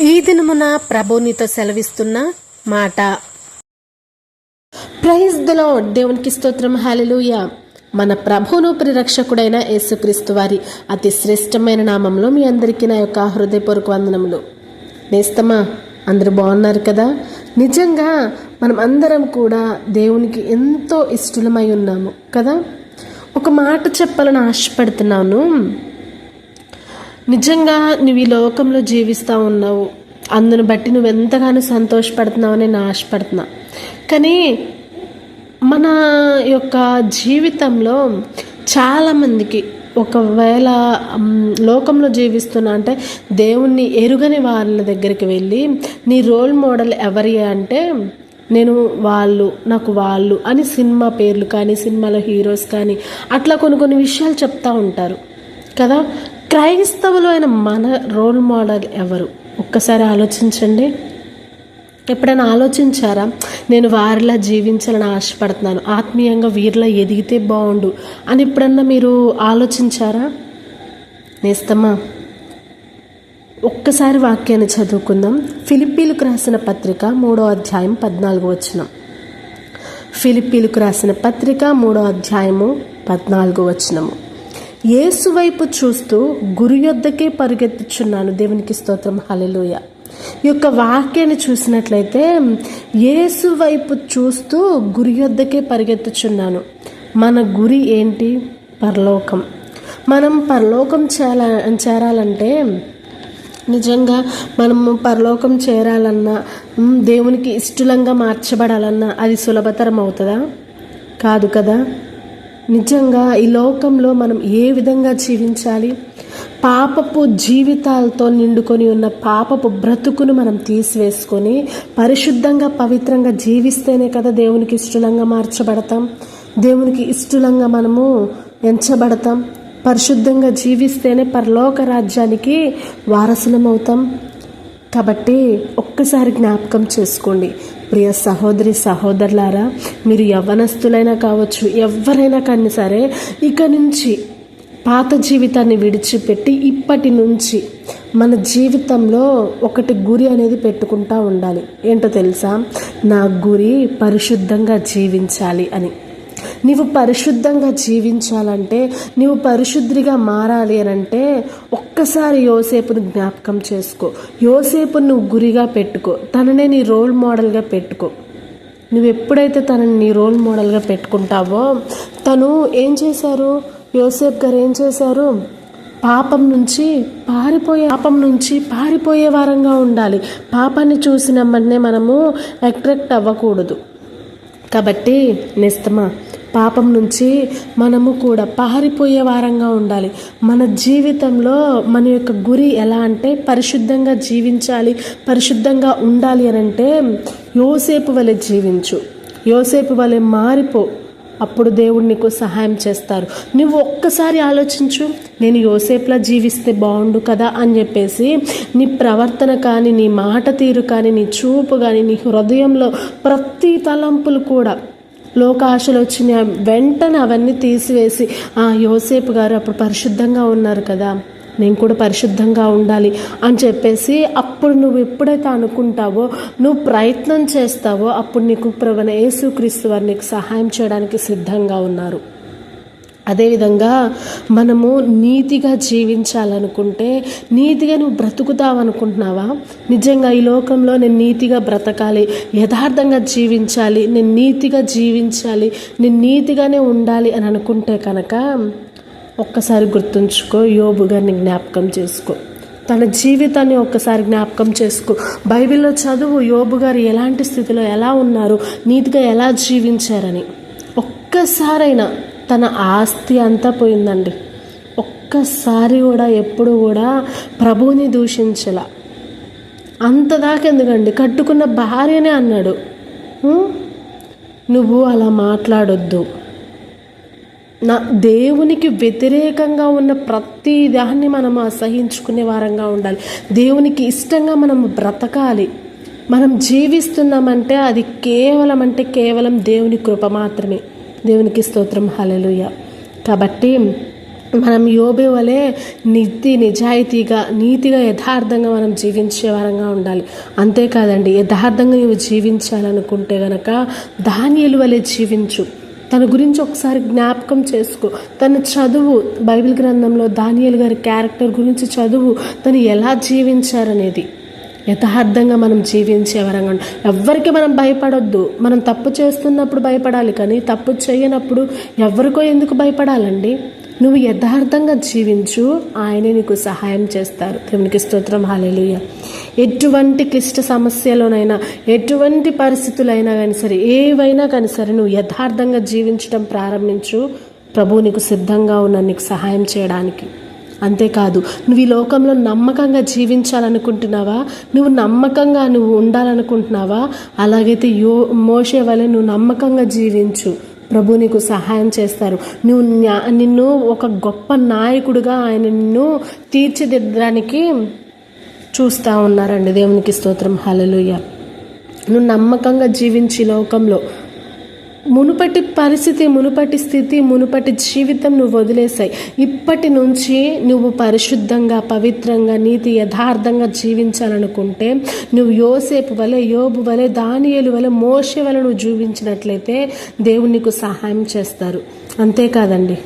ఈ దినమున ప్రభునితో సెలవిస్తున్న మాట. ప్రైజ్ ద దేవునికి స్తోత్రం. హాలెలుయ మన ప్రభును పరిరక్షకుడైన యేసుక్రీస్తు వారి అతి శ్రేష్టమైన నామంలో మీ అందరికీ నా యొక్క హృదయపూర్వక వందనములు. నేస్తమా అందరూ బాగున్నారు కదా? నిజంగా మనం అందరం కూడా దేవునికి ఎంతో ఇష్టలమై ఉన్నాము కదా? ఒక మాట చెప్పాలని ఆశపడుతున్నాను. నిజంగా నువ్వు ఈ లోకంలో జీవిస్తూ ఉన్నావు. అందును బట్టి నువ్వు ఎంతగానో సంతోషపడుతున్నావు అని నేను ఆశపడుతున్నా. కానీ మన యొక్క జీవితంలో చాలామందికి ఒకవేళ లోకంలో జీవిస్తున్నా అంటే దేవుణ్ణి ఎరుగని వాళ్ళ దగ్గరికి వెళ్ళి నీ రోల్ మోడల్ ఎవరి అంటే నేను వాళ్ళు నాకు వాళ్ళు అని సినిమా పేర్లు కానీ సినిమాలో హీరోస్ కానీ అట్లా కొన్ని కొన్ని విషయాలు చెప్తూ ఉంటారు. కదా? క్రైస్తవులు అయిన మన రోల్ మోడల్ ఎవరు? ఒక్కసారి ఆలోచించండి. ఎప్పుడైనా ఆలోచించారా? నేను వారిలా జీవించాలని ఆశపడుతున్నాను. ఆత్మీయంగా వీరిలా ఎదిగితే బాగుండు అని ఎప్పుడన్నా మీరు ఆలోచించారా? నేస్తమ్మా ఒక్కసారి వాక్యాన్ని చదువుకుందాం. ఫిలిప్పీలకు రాసిన పత్రిక మూడో అధ్యాయం పద్నాలుగు వచనం. ఫిలిప్పీలకు రాసిన పత్రిక మూడో అధ్యాయము పద్నాలుగు వచనము. యేసు వైపు చూస్తూ గురి యొద్దకే పరిగెత్తుచున్నాను. దేవునికి స్తోత్రం. హల్లెలూయ. ఈ యొక్క వాక్యాన్ని చూసినట్లయితే యేసు వైపు చూస్తూ గురి యొద్దకే పరిగెత్తుచున్నాను. మన గురి ఏంటి? పరలోకం. మనం పరలోకం చేరాల చేరాలంటే నిజంగా మనము పరలోకం చేరాలన్నా దేవునికి ఇష్టలంగా మార్చబడాలన్నా అది సులభతరం అవుతుందా? కాదు కదా? నిజంగా ఈ లోకంలో మనం ఏ విధంగా జీవించాలి? పాపపు జీవితాలతో నిండుకొని ఉన్న పాపపు బ్రతుకును మనం తీసివేసుకొని పరిశుద్ధంగా పవిత్రంగా జీవిస్తేనే కదా దేవునికి ఇష్టలంగా మార్చబడతాం. దేవునికి ఇష్టలంగా మనము ఎంచబడతాం. పరిశుద్ధంగా జీవిస్తేనే పరలోక రాజ్యానికి వారసులం అవుతాం కాబట్టి ఒక్కసారి జ్ఞాపకం చేసుకోండి. ప్రియ సహోదరి సహోదరులారా మీరు యవ్వనస్తులైనా కావచ్చు ఎవరైనా కానీ సరే ఇక నుంచి పాత జీవితాన్ని విడిచిపెట్టి ఇప్పటి నుంచి మన జీవితంలో ఒకటి గురి అనేది పెట్టుకుంటా ఉండాలి. ఏంటో తెలుసా? నా గురి పరిశుద్ధంగా జీవించాలి అని. నీవు పరిశుద్ధంగా జీవించాలంటే నీవు పరిశుద్ధిగా మారాలి అని అంటే ఒక్కసారి యోసేపును జ్ఞాపకం చేసుకో. యోసేపును నువ్వు గురిగా పెట్టుకో. తననే నీ రోల్ మోడల్గా పెట్టుకో. నువ్వు ఎప్పుడైతే తనని నీ రోల్ మోడల్గా పెట్టుకుంటావో తను ఏం చేశారు? యోసేప్ గారు ఏం చేశారు? పాపం నుంచి పారిపోయే పాపం నుంచి పారిపోయే వారంగా ఉండాలి. పాపాన్ని చూసిన మనము అట్రాక్ట్ అవ్వకూడదు. కాబట్టి నిస్తమా. పాపం నుంచి మనము కూడా పారిపోయే వారంగా ఉండాలి. మన జీవితంలో మన యొక్క గురి ఎలా అంటే పరిశుద్ధంగా జీవించాలి పరిశుద్ధంగా ఉండాలి అని అంటే యోసేపు వలె జీవించు. యోసేపు వలె మారిపో. అప్పుడు దేవుడు నీకు సహాయం చేస్తారు. నువ్వు ఒక్కసారి ఆలోచించు నేను యోసేపులా జీవిస్తే బాగుండు కదా అని చెప్పేసి నీ ప్రవర్తన కానీ నీ మాట తీరు కానీ నీ చూపు కానీ నీ హృదయంలో ప్రతి తలంపులు కూడా లోకాశలు వచ్చిన వెంటనే అవన్నీ తీసివేసి ఆ యోసేపు గారు అప్పుడు పరిశుద్ధంగా ఉన్నారు కదా నేను కూడా పరిశుద్ధంగా ఉండాలి అని చెప్పేసి అప్పుడు నువ్వు ఎప్పుడైతే అనుకుంటావో నువ్వు ప్రయత్నం చేస్తావో అప్పుడు నీకు ప్రవణ యేసుక్రీస్తు వారు నీకు సహాయం చేయడానికి సిద్ధంగా ఉన్నారు. అదేవిధంగా మనము నీతిగా జీవించాలనుకుంటే నీతిగా నువ్వు బ్రతుకుతావనుకుంటున్నావా? నిజంగా ఈ లోకంలో నేను నీతిగా బ్రతకాలి యథార్థంగా జీవించాలి నేను నీతిగా జీవించాలి నేను నీతిగానే ఉండాలి అని అనుకుంటే కనుక ఒక్కసారి గుర్తుంచుకో యోబు గారిని జ్ఞాపకం చేసుకో. తన జీవితాన్ని ఒక్కసారి జ్ఞాపకం చేసుకో. బైబిల్లో చదువు యోబు గారు ఎలాంటి స్థితిలో ఎలా ఉన్నారు నీతిగా ఎలా జీవించారని. ఒక్కసారైనా తన ఆస్తి అంతా పోయిందండి. ఒక్కసారి కూడా ఎప్పుడు కూడా ప్రభువుని దూషించలా. అంతదాకెందుకండి కట్టుకున్న భార్యనే అన్నాడు. నువ్వు అలా మాట్లాడొద్దు. నా దేవునికి వ్యతిరేకంగా ఉన్న ప్రతి దాన్ని మనం అసహించుకునే వారంగా ఉండాలి. దేవునికి ఇష్టంగా మనం బ్రతకాలి. మనం జీవిస్తున్నామంటే అది కేవలం అంటే కేవలం దేవుని కృప మాత్రమే. దేవునికి స్తోత్రం. హలలుయ కాబట్టి మనం యోబే వలె నీతి నిజాయితీగా నీతిగా యథార్థంగా మనం జీవించే వారంగా ఉండాలి. అంతేకాదండి యథార్థంగా నువ్వు జీవించాలనుకుంటే గనక ధాన్యాలు వలె జీవించు. తన గురించి ఒకసారి జ్ఞాపకం చేసుకో. తన చదువు బైబిల్ గ్రంథంలో దానియల్ గారి క్యారెక్టర్ గురించి చదువు తను ఎలా జీవించారనేది. యథార్థంగా మనం జీవించే వరంగా ఎవ్వరికి మనం భయపడొద్దు. మనం తప్పు చేస్తున్నప్పుడు భయపడాలి కానీ తప్పు చేయనప్పుడు ఎవరికో ఎందుకు భయపడాలండి? నువ్వు యథార్థంగా జీవించు ఆయనే నీకు సహాయం చేస్తారు. దేవునికి స్తోత్రం. హాలేలుయ ఎటువంటి క్లిష్ట సమస్యలోనైనా ఎటువంటి పరిస్థితులైనా కానీ సరే ఏవైనా కానీ సరే నువ్వు యథార్థంగా జీవించడం ప్రారంభించు. ప్రభు నీకు సిద్ధంగా ఉన్న నీకు సహాయం చేయడానికి. అంతేకాదు నువ్వు ఈ లోకంలో నమ్మకంగా జీవించాలనుకుంటున్నావా? నువ్వు నమ్మకంగా నువ్వు ఉండాలనుకుంటున్నావా? అలాగైతే యో మోసే వలె నువ్వు నమ్మకంగా జీవించు. ప్రభు నీకు సహాయం చేస్తారు. నువ్వు నిన్ను ఒక గొప్ప నాయకుడిగా ఆయన నిన్ను తీర్చిదిద్దడానికి చూస్తూ ఉన్నారండి. దేవునికి స్తోత్రం. హలలుయ నువ్వు నమ్మకంగా జీవించి లోకంలో మునుపటి పరిస్థితి మునుపటి స్థితి మునుపటి జీవితం నువ్వు వదిలేసాయి ఇప్పటి నుంచి నువ్వు పరిశుద్ధంగా పవిత్రంగా నీతి యథార్థంగా జీవించాలనుకుంటే నువ్వు యోసేపు వలె యోబు వలె దానియలు వలె మోసే వలె నువ్వు జీవించినట్లయితే దేవుడు నీకు సహాయం చేస్తారు. అంతేకాదండి.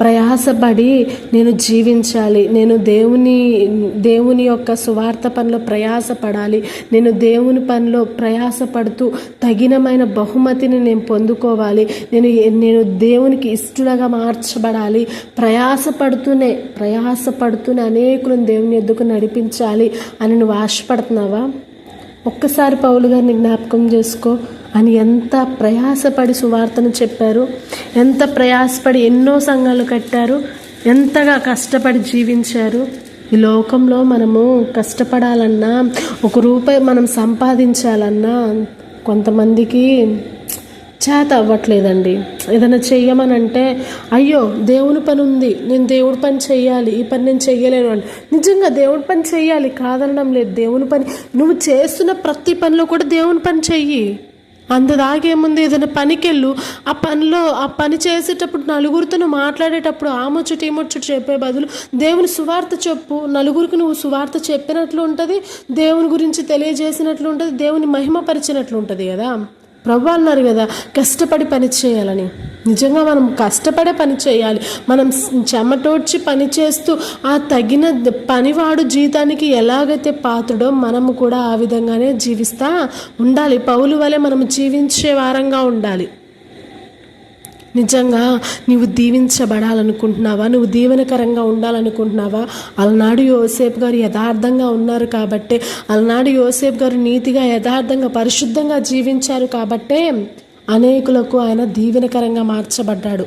ప్రయాసపడి నేను జీవించాలి. నేను దేవుని దేవుని యొక్క సువార్త పనిలో ప్రయాసపడాలి. నేను దేవుని పనిలో ప్రయాసపడుతూ తగినమైన బహుమతిని నేను పొందుకోవాలి. నేను నేను దేవునికి ఇష్టలుగా మార్చబడాలి. ప్రయాసపడుతూనే ప్రయాసపడుతూనే అనేకులను దేవుని ఎద్దుకు నడిపించాలి అని నువ్వు ఆశపడుతున్నావా? ఒక్కసారి పౌలు గారిని జ్ఞాపకం చేసుకో. అని ఎంత ప్రయాసపడి సువార్తను చెప్పారు ఎంత ప్రయాసపడి ఎన్నో సంఘాలు కట్టారు ఎంతగా కష్టపడి జీవించారు. ఈ లోకంలో మనము కష్టపడాలన్నా ఒక రూపాయి మనం సంపాదించాలన్నా కొంతమందికి చేత అవ్వట్లేదండి. ఏదైనా చెయ్యమనంటే అయ్యో దేవుని పని ఉంది నేను దేవుడి పని చెయ్యాలి ఈ పని నేను చెయ్యలేను అని నిజంగా దేవుడి పని చెయ్యాలి కాదనడం లేదు. దేవుని పని నువ్వు చేస్తున్న ప్రతి పనిలో కూడా దేవుని పని చెయ్యి. అంతదాగేముంది ఏదైనా పనికెళ్ళు. ఆ పనిలో ఆ పని చేసేటప్పుడు నలుగురితో నువ్వు మాట్లాడేటప్పుడు ఆమొచ్చుటి ఏమొచ్చుటి చెప్పే బదులు దేవుని సువార్త చెప్పు. నలుగురికి నువ్వు సువార్త చెప్పినట్లు ఉంటుంది దేవుని గురించి తెలియజేసినట్లు ఉంటుంది దేవుని మహిమపరిచినట్లు ఉంటుంది కదా. ప్రభు అన్నారు కదా కష్టపడి పని చేయాలని. నిజంగా మనం కష్టపడే పని చేయాలి. మనం చెమటోడ్చి పని చేస్తూ ఆ తగిన పనివాడు జీతానికి ఎలాగైతే పాత్రడో మనము కూడా ఆ విధంగానే జీవిస్తా ఉండాలి. పౌలు వలె మనం జీవించే వారంగా ఉండాలి. నిజంగా నీవు దీవించబడాలనుకుంటున్నావా? నువ్వు దీవెనకరంగా ఉండాలనుకుంటున్నావా? అలనాడు యోసేపు గారు యథార్థంగా ఉన్నారు కాబట్టే అలనాడు యోసేపు గారు నీతిగా యథార్థంగా పరిశుద్ధంగా జీవించారు కాబట్టే అనేకులకు ఆయన దీవెనకరంగా మార్చబడ్డాడు.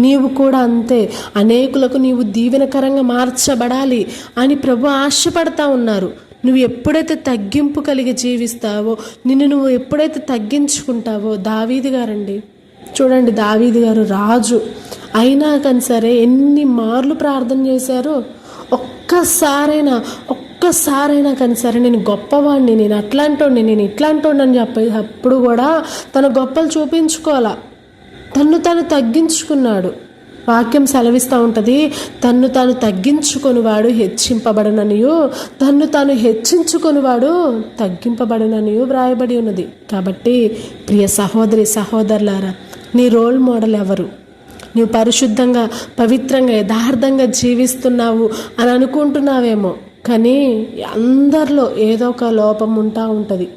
నీవు కూడా అంతే అనేకులకు నీవు దీవెనకరంగా మార్చబడాలి అని ప్రభు ఆశపడతా ఉన్నారు. నువ్వు ఎప్పుడైతే తగ్గింపు కలిగి జీవిస్తావో నిన్ను నువ్వు ఎప్పుడైతే తగ్గించుకుంటావో దావీది గారండి చూడండి దావీది గారు రాజు. అయినా కానీ సరే ఎన్ని మార్లు ప్రార్థన చేశారో ఒక్కసారైనా ఒక్కసారైనా కానీ సరే నేను గొప్పవాడిని నేను అట్లాంటోడిని నేను ఇట్లాంటోడిని అని చెప్పి అప్పుడు కూడా తన గొప్పలు చూపించుకోవాలా? తన్ను తను తగ్గించుకున్నాడు. వాక్యం సెలవిస్తూ ఉంటుంది తన్ను తాను తగ్గించుకొనివాడు హెచ్చింపబడననియు. తన్ను తాను హెచ్చించుకొనివాడు తగ్గింపబడననియు వ్రాయబడి ఉన్నది. కాబట్టి ప్రియ సహోదరి సహోదరులారా నీ రోల్ మోడల్ ఎవరు? నువ్వు పరిశుద్ధంగా పవిత్రంగా యథార్థంగా జీవిస్తున్నావు అని అనుకుంటున్నావేమో. కానీ అందరిలో ఏదో ఒక లోపం ఉంటా ఉంటుంది.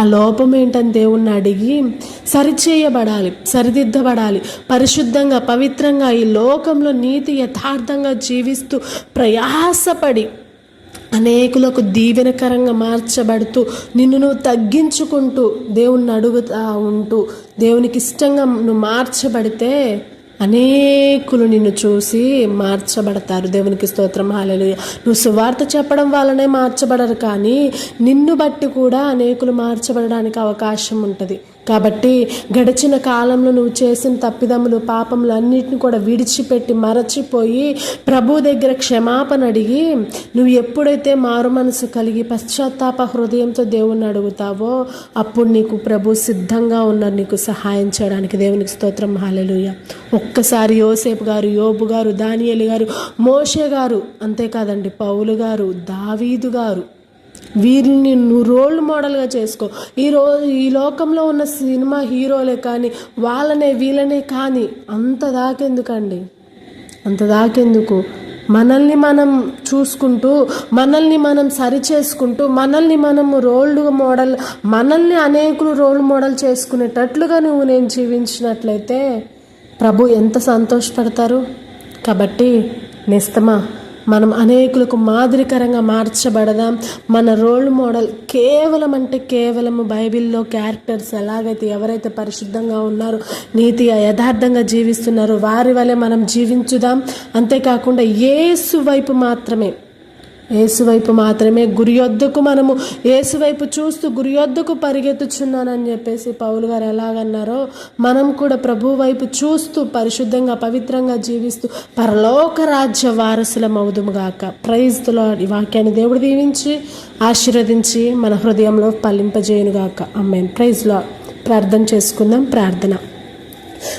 ఆ లోపం ఏంటని దేవుణ్ణి అడిగి సరిచేయబడాలి సరిదిద్దబడాలి. పరిశుద్ధంగా పవిత్రంగా ఈ లోకంలో నీతి యథార్థంగా జీవిస్తూ ప్రయాసపడి అనేకులకు దీవెనకరంగా మార్చబడుతూ నిన్ను నువ్వు తగ్గించుకుంటూ దేవుణ్ణి అడుగుతా ఉంటూ దేవునికి ఇష్టంగా నువ్వు మార్చబడితే అనేకులు నిన్ను చూసి మార్చబడతారు. దేవునికి స్తోత్రం. హాలలు నువ్వు సువార్త చెప్పడం వల్లనే మార్చబడరు కానీ నిన్ను బట్టి కూడా అనేకులు మార్చబడడానికి అవకాశం ఉంటుంది. కాబట్టి గడిచిన కాలంలో నువ్వు చేసిన తప్పిదములు పాపములు అన్నిటిని కూడా విడిచిపెట్టి మరచిపోయి ప్రభు దగ్గర క్షమాపణ అడిగి నువ్వు ఎప్పుడైతే మారు మనసు కలిగి పశ్చాత్తాప హృదయంతో దేవుణ్ణి అడుగుతావో అప్పుడు నీకు ప్రభు సిద్ధంగా ఉన్నారు నీకు సహాయం చేయడానికి దేవునికి స్తోత్రం. హాలెలుయ ఒక్కసారి యోసేపు గారు యోబు గారు దానియలు గారు మోషే గారు అంతేకాదండి పౌలు గారు దావీదు గారు వీరిని నువ్వు రోల్ మోడల్గా చేసుకో. ఈ రోజు ఈ లోకంలో ఉన్న సినిమా హీరోలే కానీ వాళ్ళనే వీళ్ళనే కానీ అంత దాకెందుకండి? అంత దాకెందుకు? మనల్ని మనం చూసుకుంటూ మనల్ని మనం సరి చేసుకుంటూ మనల్ని మనం రోల్ మోడల్ మనల్ని అనేకులు రోల్ మోడల్ చేసుకునేటట్లుగా నువ్వు నేను జీవించినట్లయితే ప్రభు ఎంత సంతోషపడతారు? కాబట్టి నేస్తమా? మనం అనేకులకు మాదిరికరంగా మార్చబడదాం. మన రోల్ మోడల్ కేవలం అంటే కేవలము బైబిల్లో క్యారెక్టర్స్ ఎలాగైతే ఎవరైతే పరిశుద్ధంగా ఉన్నారో నీతిగా యథార్థంగా జీవిస్తున్నారో వారి వలె మనం జీవించుదాం. అంతేకాకుండా ఏసు వైపు మాత్రమే ఏసువైపు మాత్రమే గురియొద్దకు మనము ఏసువైపు చూస్తూ గురియొద్దకు పరిగెత్తుచున్నానని చెప్పేసి పౌలు గారు ఎలాగన్నారో మనం కూడా ప్రభు వైపు చూస్తూ పరిశుద్ధంగా పవిత్రంగా జీవిస్తూ పరలోక రాజ్య వారసులం అవుదుముగాక ప్రైజ్లో ఈ వాక్యాన్ని దేవుడు దీవించి ఆశీర్వదించి మన హృదయంలో పలింపజేయునుగాక అమ్మాయి ప్రైజ్లో ప్రార్థన చేసుకుందాం. ప్రార్థన.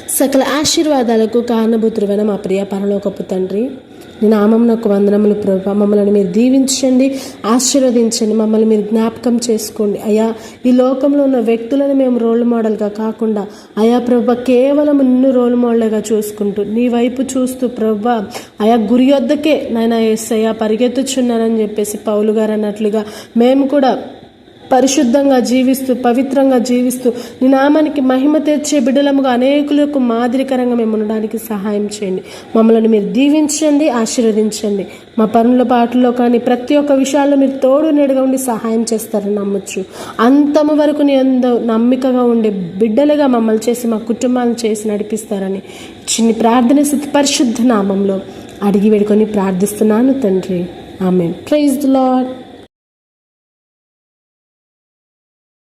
సకల ఆశీర్వాదాలకు కారణభూతురువైన మా ప్రియ పరలోకపు తండ్రి నీ నామమునకు వందనములు ప్రభా. మమ్మల్ని మీరు దీవించండి ఆశీర్వదించండి మమ్మల్ని మీరు జ్ఞాపకం చేసుకోండి. అయా ఈ లోకంలో ఉన్న వ్యక్తులను మేము రోల్ మోడల్గా కాకుండా అయా ప్రభ కేవలం నిన్ను రోల్ మోడల్గా చూసుకుంటూ నీ వైపు చూస్తూ ప్రభ అయా గురి వద్దకే నాయన ఎస్ అయ్యా పరిగెత్తుచున్నానని చెప్పేసి పౌలు గారు అన్నట్లుగా మేము కూడా పరిశుద్ధంగా జీవిస్తూ పవిత్రంగా జీవిస్తూ నీ నామానికి మహిమ తెచ్చే బిడ్డలముగా అనేకులకు మాదిరికరంగా మేము ఉండడానికి సహాయం చేయండి. మమ్మల్ని మీరు దీవించండి ఆశీర్వదించండి. మా పనుల పాటల్లో కానీ ప్రతి ఒక్క విషయాల్లో మీరు తోడు నీడుగా ఉండి సహాయం చేస్తారని నమ్మొచ్చు అంతము వరకు నీ అంద నమ్మికగా ఉండే బిడ్డలుగా మమ్మల్ని చేసి మా కుటుంబాలను చేసి నడిపిస్తారని చిన్ని ప్రార్థన స్థితి పరిశుద్ధ నామంలో అడిగి వేడుకొని ప్రార్థిస్తున్నాను తండ్రి. ఆమె ప్రైజ్ ద లాడ్